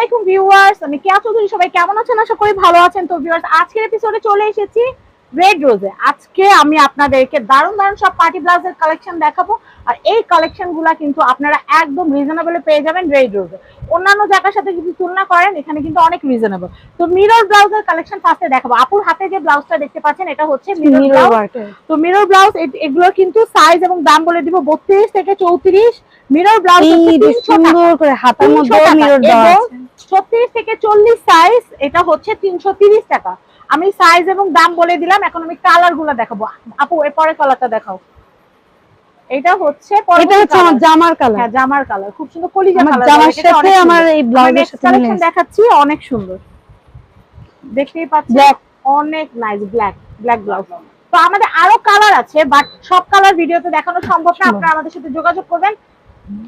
আলাইকুম ভিউয়ার্স, আমি কেয়া চৌধুরী, সবাই কেমন আছেন? আশা করি ভালো আছেন। তো ভিউয়ার্স, আজকের এপিসোডে চলে এসেছি রেড রোজে আজকে আমি আপনাদেরকে দারুণ দারুণ সব পার্টি ব্লাউজের কালেকশন দেখাবো। আর এই কালেকশনগুলা কিন্তু আপনারা একদম রিজনেবলে পেয়ে যাবেন রেড রোজে অন্যান্য জায়গার সাথে যদি তুলনা করেন এখানে কিন্তু অনেক রিজনেবল তো মিরর ব্লাউজের কালেকশন ফার্স্টে দেখাবো। আপুর হাতে যে ব্লাউজটা দেখতে পাচ্ছেন এটা হচ্ছে মিরর ব্লাউজ তো মিরর ব্লাউজ এগুলো কিন্তু সাইজ এবং দাম বলে দিব বত্রিশ থেকে চৌত্রিশ। মিরর ব্লাউজ সুন্দর করে হাতার মধ্যে মিরর দেওয়া ছত্রিশ থেকে চল্লিশ সাইজ এটা হচ্ছে তিনশো তিরিশ টাকা। আমি সাইজ এবং দাম বলে দিলাম এখন আমি কালারগুলো দেখাবো। আপু এরপরে কালারটা দেখাও। এটা হচ্ছে এটা হচ্ছে আমার জামার কালার হ্যাঁ জামার কালার খুব সুন্দর কলিজা কালার জামার সাথে আমার এই ব্লাউজের সাথে কালেকশন দেখাচ্ছি অনেক সুন্দর। দেখতেই পাচ্ছেন? অনেক নাইস ব্ল্যাক ব্ল্যাক ব্লাউজ তো আমাদের আরও কালার আছে বাট সব কালার ভিডিওতে দেখানো সম্ভব না। আপনারা আমাদের সাথে যোগাযোগ করবেন।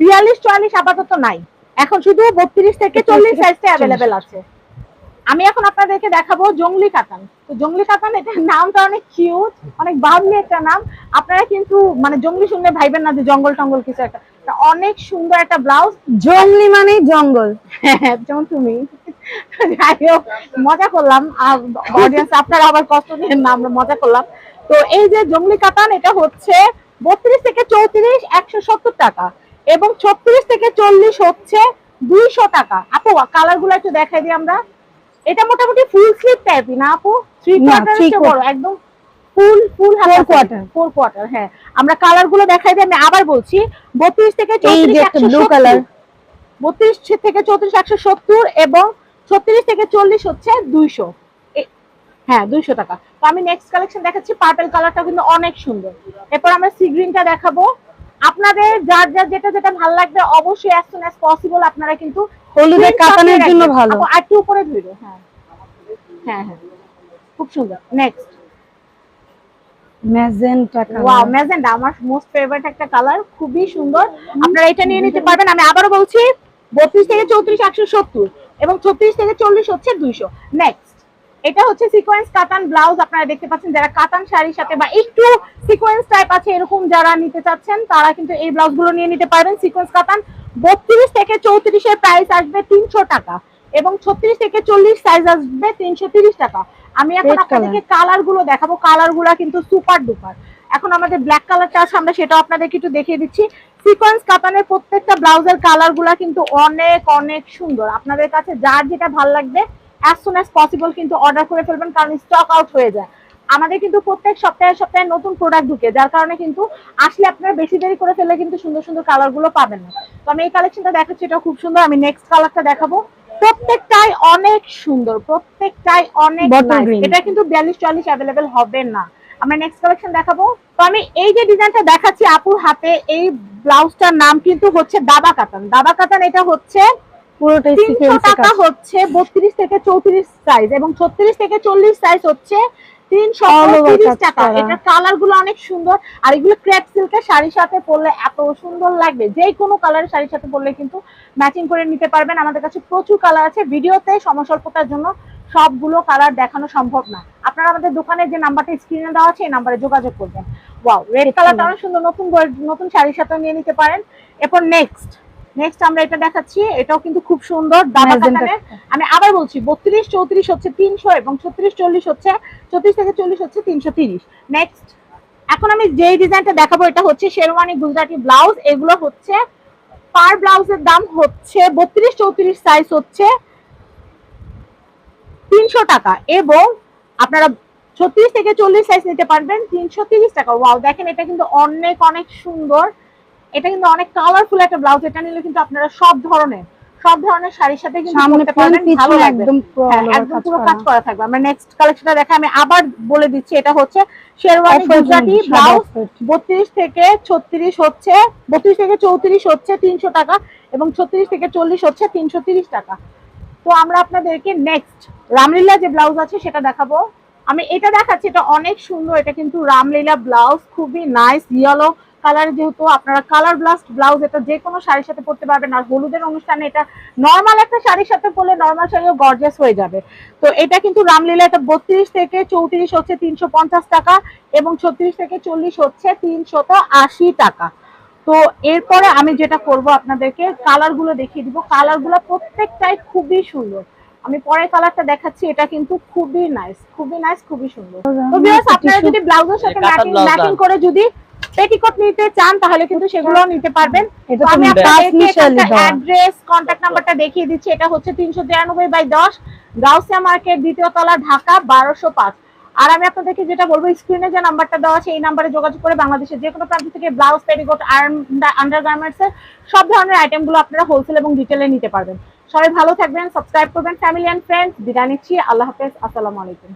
বিয়াল্লিশ চুয়াল্লিশ আপাতত নাই। এখন শুধু বত্রিশ থেকে 32 চল্লিশ থেকে সাইজটা 40 অ্যাভেলেবেল আছে। আমি এখন আপনাদেরকে দেখাবো জঙ্গলি কাতান। তো জঙ্গলি কাতান এটার নামটা অনেক কিউট অনেক বাউলি একটা নাম। আপনারা কিন্তু মানে জঙ্গলি শুনলে ভাইবেন না যে জঙ্গল টঙ্গল কিছু একটা। অনেক সুন্দর একটা ব্লাউজ। জঙ্গলি মানে জঙ্গল। হ্যাঁ, যেমন তুমি। যাই হোক মজা করলাম। অডিয়েন্স আপনারা আবার কষ্ট নিয়ে না আমরা মজা করলাম। তো এই যে জঙ্গলি কাতান এটা হচ্ছে বত্রিশ থেকে চৌত্রিশ একশো সত্তর টাকা। এবং ছত্রিশ থেকে চল্লিশ হচ্ছে দুইশো টাকা। আপু কালারগুলো একটু দেখাই দিই আমরা। এটা মোটামুটি ফুল স্লিভ টাইপই না আপু? থ্রি কোয়ার্টার three বড় একদম full full Four quarter. Four quarter হ্যাঁ। আমরা কালারগুলো দেখাই দিই আমি আবার বলছি বত্রিশ থেকে এই যে blue color। বত্রিশ থেকে চৌত্রিশ একশো সত্তর এবং ছত্রিশ থেকে চল্লিশ হচ্ছে দুইশো। হ্যাঁ দুইশো টাকা। তো আমি নেক্সট কালেকশন দেখাচ্ছি পার্পল কালারটা কিন্তু অনেক সুন্দর। এরপর আমরা সি গ্রিনটা দেখাবো। আপনাদের যার যার যেটা যেটা ভালো লাগবে অবশ্যই অ্যাজ সুন অ্যাজ পসিবল আপনারা কিন্তু screenshot কাতানের জন্য ভালো। উপরে ধরো হ্যাঁ। হ্যাঁ হ্যাঁ। খুব সুন্দর। নেক্সট ম্যাজেন্টা ওয়াও কালার আমার মোস্ট ফেভারিট একটা কালার খুবই সুন্দর। আপনারা এটা নিয়ে নিতে পারবেন আমি আবারও বলছি বত্রিশ থেকে চৌত্রিশ একশো সত্তর এবং ছত্রিশ থেকে চল্লিশ হচ্ছে দুইশো। নেক্সট এটা হচ্ছে সিকোয়েন্স কাতান ব্লাউজ আপনারা দেখতে পাচ্ছেন যারা কাতান শাড়ির সাথে বা একটু সিকোয়েন্স টাইপ আছে এরকম যারা নিতে চাচ্ছেন তারা কিন্তু এই ব্লাউজগুলো নিয়ে নিতে পারবেন সিকোয়েন্স কাতান। বত্রিশ থেকে চৌত্রিশের প্রাইস আসবে তিনশো টাকা এবং ছত্রিশ থেকে চল্লিশ সাইজ আসবে তিনশো তিরিশ টাকা। আমি এখন আপনাদেরকে কালারগুলো দেখাবো। কালারগুলা কিন্তু সুপার ডুপার এখন আমাদের ব্ল্যাক কালারটা আছে আমরা সেটাও আপনাদেরকে একটু দেখিয়ে দিচ্ছি। সিকোয়েন্স কাতানের প্রত্যেকটা ব্লাউজের কালারগুলা কিন্তু অনেক অনেক সুন্দর। আপনাদের কাছে যার যেটা ভালো লাগবে অ্যাজ সুন অ্যাজ পসিবল কিন্তু অর্ডার করে ফেলবেন কারণ স্টক আউট হয়ে যায়। আমাদের কিন্তু প্রত্যেক সপ্তাহে সপ্তাহে নতুন প্রোডাক্ট ঢুকে যার কারণে কিন্তু আসলে আপনারা বেশি দেরি করে ফেললে কিন্তু সুন্দর সুন্দর কালারগুলো পাবেন না। তো আমি এই কালেকশনটা দেখাচ্ছি এটা খুব সুন্দর। আমি নেক্সট কালারটা দেখাবো। প্রত্যেকটাই অনেক সুন্দর প্রত্যেকটাই অনেক। এটা কিন্তু বিয়াল্লিশ চুয়াল্লিশ অ্যাভেলেবেল হবে না। আমরা নেক্সট কালেকশন দেখাবো। তো আমি এই যে ডিজাইনটা দেখাচ্ছি আপুর হাতে এই ব্লাউজটার নাম কিন্তু হচ্ছে দাবা কাতান। দাবা কাতান এটা হচ্ছে তিনশো টাকা হচ্ছে বত্রিশ থেকে চৌত্রিশ সাইজ এবং ছত্রিশ থেকে চল্লিশ সাইজ হচ্ছে তিনশো তিরিশ টাকা। করা। কালারগুলো অনেক সুন্দর। আর এগুলো ক্রেপ সিল্কের শাড়ির সাথে পরলে এত সুন্দর লাগবে। যে কোনো কালারের শাড়ির সাথে পরলে কিন্তু ম্যাচিং করে নিতে পারবেন। আমাদের কাছে প্রচুর কালার আছে। ভিডিওতে সমস্বল্পতার জন্য সবগুলো কালার দেখানো সম্ভব না। আপনারা আমাদের দোকানের যে নাম্বারটা স্ক্রিনে দেওয়া আছে এই নাম্বারে যোগাযোগ করবেন। ওয়াও রেড কালারটা অনেক সুন্দর। নতুন নতুন শাড়ির সাথে নিয়ে নিতে পারেন। এরপর নেক্সট নেক্সট আমরা এটা দেখাচ্ছি এটাও কিন্তু খুব সুন্দর আমি আবার বলছি বত্রিশ চৌত্রিশ হচ্ছে তিনশো এবং ছত্রিশ চল্লিশ হচ্ছে ছত্রিশ থেকে চল্লিশ হচ্ছে তিনশো তিরিশ। নেক্সট এখন আমি যেই ডিজাইনটা দেখাবো এটা হচ্ছে শেরওয়ানি গুজরাটি ব্লাউজ। এগুলো হচ্ছে পার ব্লাউজের দাম হচ্ছে বত্রিশ চৌত্রিশ সাইজ হচ্ছে তিনশো টাকা এবং আপনারা ছত্রিশ থেকে চল্লিশ সাইজ নিতে পারবেন তিনশো তিরিশ টাকা। ওয়াও দেখেন এটা কিন্তু অনেক অনেক সুন্দর। এটা কিন্তু অনেক কালারফুল একটা ব্লাউজ এটা নিলে কিন্তু আপনারা সব ধরনের সব ধরনের শাড়ির সাথে কিন্তু পারবেন ভালো লাগবে। একদম হ্যাঁ, পুরো কাজ করা থাকবে। আমরা নেক্সট কালেকশনটা দেখা আমি আবার বলে দিচ্ছি এটা হচ্ছে শেরওয়ানি গুজরাটি ব্লাউজ offer। বত্রিশ থেকে ছত্রিশ হচ্ছে বত্রিশ থেকে চৌত্রিশ হচ্ছে তিনশো টাকা এবং ছত্রিশ থেকে চল্লিশ হচ্ছে তিনশো তিরিশ টাকা। তো আমরা আপনাদেরকে নেক্সট রামলীলা যে ব্লাউজ আছে সেটা দেখাবো। আমি এটা দেখাচ্ছি এটা অনেক সুন্দর এটা কিন্তু রামলীলা ব্লাউজ খুবই নাইস ইয়েলো কালার যেহেতু আপনারা কালার ব্লাস্ট ব্লাউজ এটা যে কোনো শাড়ির সাথে পরতে পারবেন। আর হলুদের অনুষ্ঠানে এটা নর্মাল একটা শাড়ির সাথে পরলে নর্মাল শাড়িও গর্জিয়াস হয়ে যাবে। তো এটা কিন্তু রামলীলা এটা বত্রিশ থেকে চৌত্রিশ হচ্ছে তিনশো পঞ্চাশ টাকা এবং ছত্রিশ থেকে চল্লিশ হচ্ছে তিনশত আশি টাকা। তো এরপরে আমি যেটা করব আপনাদেরকে কালারগুলো দেখিয়ে দিব। কালারগুলো প্রত্যেকটাই খুবই সুন্দর। আমি পরের কালারটা দেখাচ্ছি এটা কিন্তু খুবই নাইস খুবই নাইস খুবই সুন্দর। তো আপনারা যদি ব্লাউজের সাথে ম্যাচিং। করে যদি পেটিকোট নিতে চান তাহলে কিন্তু সেগুলো নিতে পারবেন। আমি আপনাদেরকে অ্যাড্রেস কন্ট্যাক্ট নাম্বারটা দেখিয়ে দিচ্ছি। এটা হচ্ছে তিনশো তিরানব্বই বাই দশ গাউসিয়া মার্কেট দ্বিতীয় তলা ঢাকা বারোশো পাঁচ। আর আমি আপনাদেরকে যেটা বলব স্ক্রিনে যে নাম্বারটা দেওয়া আছে এই নাম্বারে যোগাযোগ করে বাংলাদেশের যে কোনো প্রান্ত থেকে ব্লাউজ পেটিকোট আন্ডার গার্মেন্টস এর সব ধরনের আইটেমগুলো আপনারা হোলসেল এবং রিটেলে নিতে পারবেন। সবাই ভালো থাকবেন সাবস্ক্রাইব করবেন ফ্যামিলি অ্যান্ড ফ্রেন্ডস বিদায় নিচ্ছি। আল্লাহ হাফেজ। আসসালামু আলাইকুম।